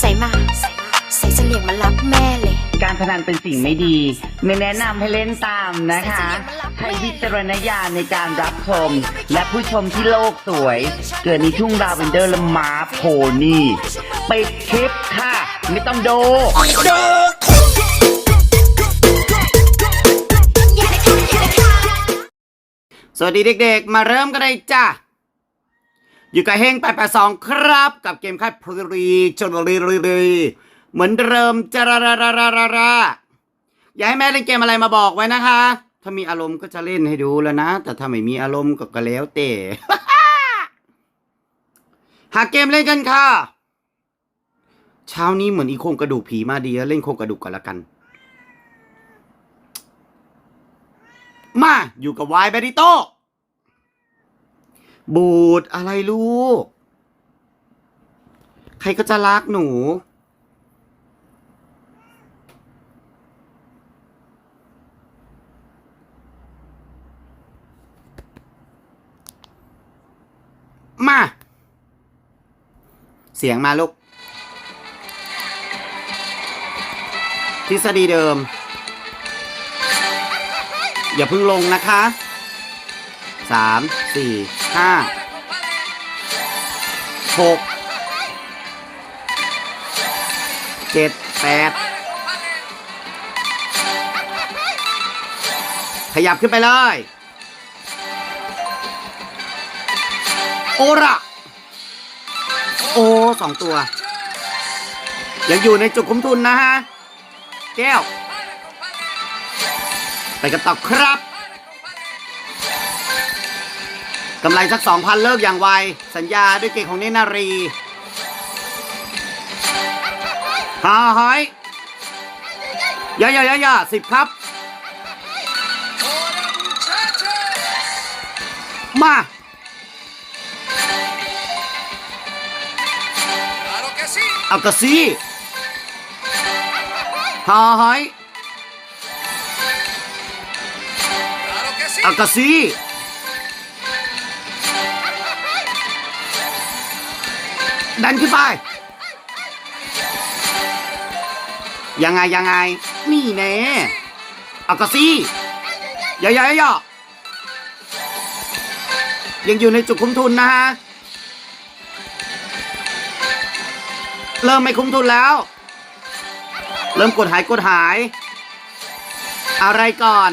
ใส่มาใส่มาใส่เสลียงมารับแม่เลย การพนันเป็นสิ่งไม่ดี ไม่แนะนำให้เล่นตามนะคะ ใช้วิจารณญาณในการรับชม และผู้ชมที่โลกสวย เกิดในทุ่งลาเวนเดอร์และม้าโพนี่ปิดคลิปค่ะ ไม่ต้องดู สวัสดีเด็กๆ มาเริ่มกันเลยจ้ะ อยู่กับเฮง882ครับ กับเกมค่ายพรีชนรีรีรีเหมือนเดิมจะราราราราราอย่าให้แม่เล่นเกมอะไรมาบอกไว้นะคะ ถ้ามีอารมณ์ก็จะเล่นให้ดูแล้วนะ แต่ถ้าไม่มีอารมณ์ก็ก็แล้วแต่หาเกมเล่นกันค่ะ เช้านี้เหมือนอีโครงกระดูกผีมาดีแล้วเล่นโครงกระดูกกันละกัน มาอยู่กับวายเบริโต บูดอะไรลูก ใครก็จะรักหนู มา เสียงมาลูก ทฤษฎีเดิม อย่าเพิ่งลงนะคะสามสี่ ห้าหกเจ็ดแปดขยับขึ้นไปเลย โอระโอสองตัว ยังอยู่ในจุดคุ้มทุนนะฮะ แก้ว ไปกันต่อครับ กำไรสักสองพันเลิกอย่างไว สัญญาด้วยเกตของเนนารีหาหอยย่าย่าย่าย่าสิบครับ มาเอากระซีหาหอยเอากระซี ดันขึ้นไป ยังไงยังไง นี่แน่เอากระซี่ย่าย่าย่ายังอยู่ในจุดคุ้มทุนนะฮะ เริ่มไม่คุ้มทุนแล้ว เริ่มกดหายกดหาย อะไรก่อน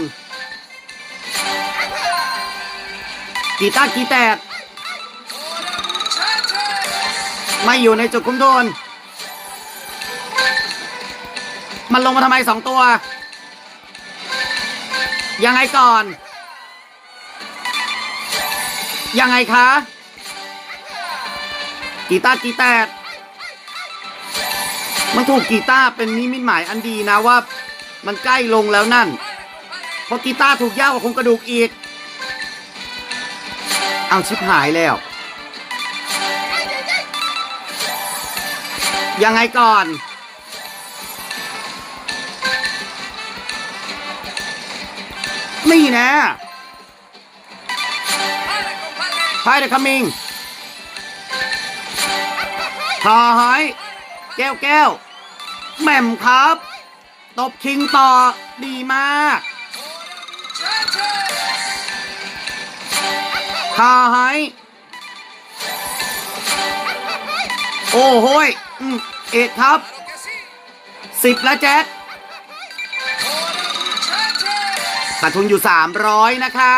กีตาร์กีแตด ไม่อยู่ในจุดคุ้มทุน มันลงมาทำไมสองตัว ยังไงก่อน ยังไงคะ กีตาร์กีแตดมันถูกกีตาร์เป็นนิมิตหมายอันดีนะว่า มันใกล้ลงแล้วนั่น เพราะกีตาร์ถูกย่ากว่าโครงกระดูกอีก เอาชิบหายแล้ว ยังไงก่อน นี่นะไฮเดอะคัมมิงหาหายแก้วแก้วแหม่มครับ ตบคิงต่อ ดีมากหาหายโอ้โหย เอ็ดครับสิบแล้วแจ็คขาดทุนอยู่สามร้อยนะคะ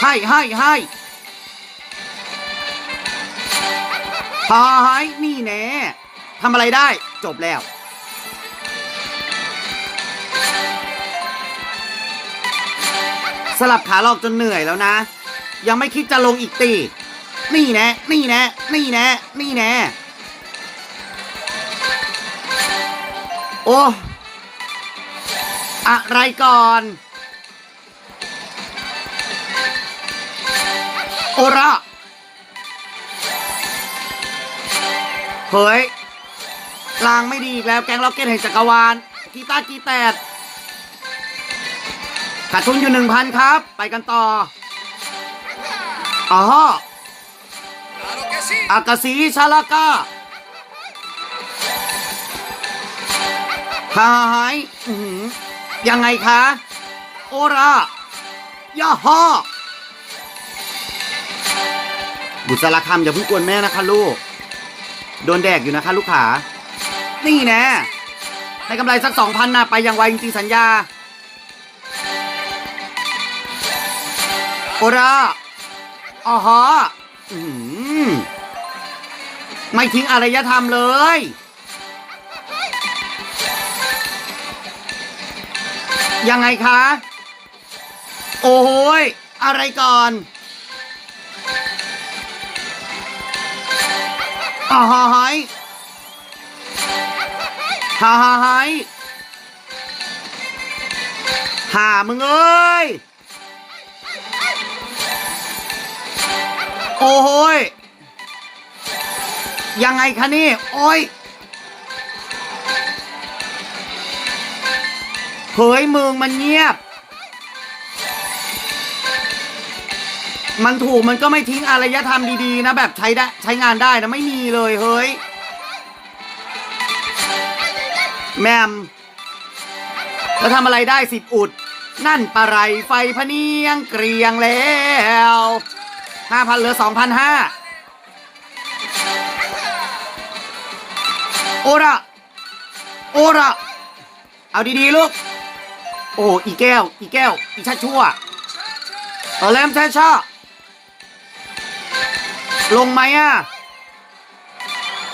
ให้ให้ให้หายนี่แน่ทำอะไรได้จบแล้วสลับขาหลอกจนเหนื่อยแล้วนะ ยังไม่คิดจะลงอีกตี นี่แน่ นี่แน่ นี่แน่ นี่แน่ อ้อะไรก่อน โอระเฮ้ยลางไม่ดีอีกแล้วแกงล็อกเก็ตแห่งจักรวาลกีตาร์กีแตดขาดทุนอยู่หนึ่งพันครับ ไปกันต่ออ๋อ Claro que sí. อากาศรีชาลากา หายอื้อหือยังไงคะ โอระย่าฮอบุษราคำอย่าเพิ่งกวนแม่นะคะลูก โดนแดกอยู่นะคะลูกขา นี่แน่ให้กำไรสักสองพันนะไปอย่างไวจริงๆสัญญา โอระอ๋อฮะอื้อหือไม่ทิ้งอารยธรรมเลย ยังไงคะ โอ้ยอะไรก่อนอ่าฮะหายฮ่าฮ่าหายหามึงเอ้ย โอ้โหยยังไงคะนี่ โอ้ย ฮ้ยมึงมันเงียบ มันถูกมันก็ไม่ทิ้งอารยธรรมดีๆนะ แบบใช้ได้ใช้งานได้นะไม่มีเลยเฮ้ย แมมแล้วทำอะไรได้สิบอุด นั่นปะไรไฟพะเนียงเกรียงแล้วห้าพันเหลือสองพันห้าโอระ โอระ เอาดีๆลูก อ้อีแก้ว อีแก้ว อีชัดชั่วเออแลมแท้ชาลงไหมอะ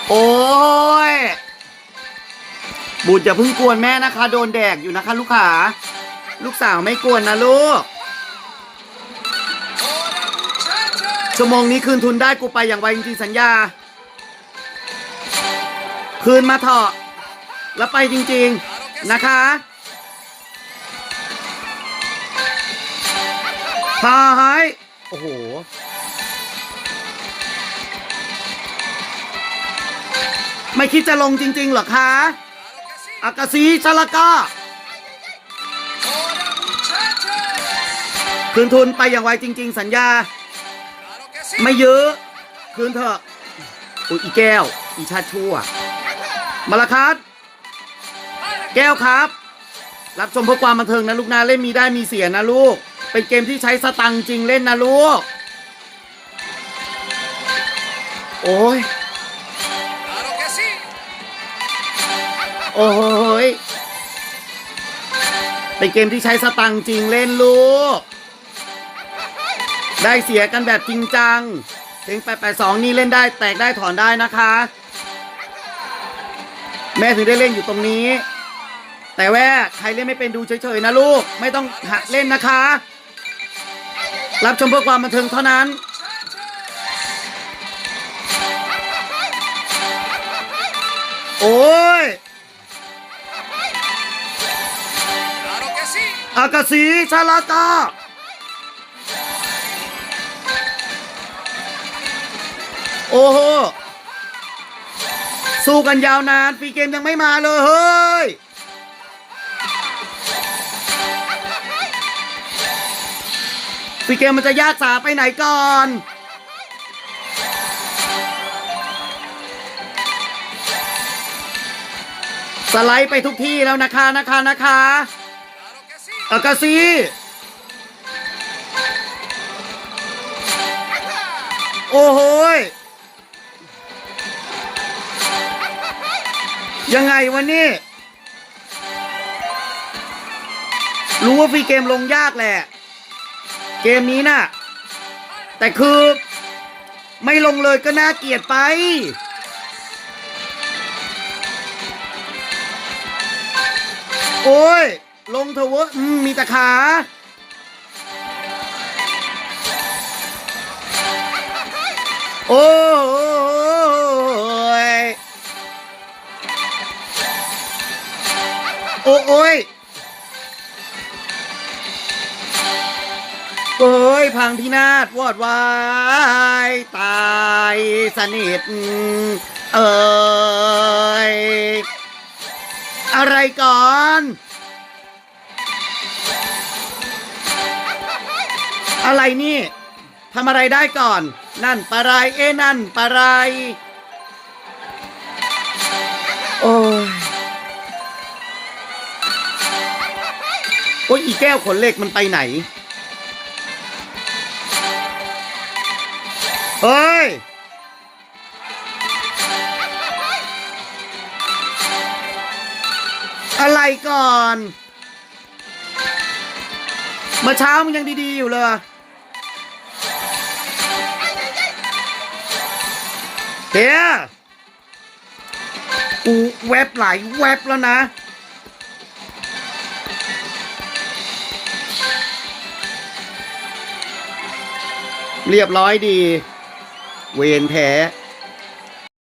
โอ้ย บุตรอย่าเพิ่งกวนแม่นะคะ โดนแดกอยู่นะคะ ลูกขา ลูกสาวไม่กวนนะลูก ชั่วโมงนี้คืนทุนได้กูไปอย่างไวจริงๆสัญญา คืนมาเถอะ แล้วไปจริงๆนะคะ หาย โอ้โห ไม่คิดจะลงจริงๆหรอคะอากาซีชลากาคืนทุนไปอย่างไวจริง ๆ สัญญา ไม่เยอะ คืนเถอะอุ้ยอีแก้ว อีชาตชั่ว มาละครับแก้วครับ รับชมเพื่อความบันเทิงนะลูกนะเล่นมีได้มีเสียนะลูก เป็นเกมที่ใช้สตังจริงเล่นนะลูก โอ้ย โอ้ย เป็นเกมที่ใช้สตังจริงเล่นลูก ได้เสียกันแบบจริงจังเพลง882นี่เล่นได้แตกได้ถอนได้นะคะ แม่ถึงได้เล่นอยู่ตรงนี้แต่ว่าใครเล่นไม่เป็นดูเฉยๆนะลูก ไม่ต้องหัดเล่นนะคะ รับชมเพื่อความบันเทิงเท่านั้น โอ้ย Claro que sí. อากาศรีชาลากาโอ้โห สู้กันยาวนานฟรีเกมยังไม่มาเลยเฮ้ย ฟีเกมมันจะยากสาไปไหนก่อนสไลด์ไปทุกที่แล้วนะคะนะคะนะคะอากาซีโอ้โหยังไงวะนี่รู้ว่าฟรีเกมลงยากแหละ เกมนี้น่ะ แต่คือไม่ลงเลยก็น่าเกลียดไป โอ้ย ลงเถอะเวะมมีต่ขาโอ้ย โอ้โอ้ย โอ้ยพังพินาศวอดวายตายสนิทเอ้ยอะไรก่อนอะไรนี่ทำอะไรได้ก่อน นั่นปะไรเอ้นั่นปะไรโอ้ยโอ้ยอีแก้วขนเหล็กมันไปไหน เฮ้ย อะไรก่อน เมื่อเช้ามันยังดีๆอยู่เลยเฮียกูแว็บหลายแว็บแล้วนะเรียบร้อยดี เวรแท้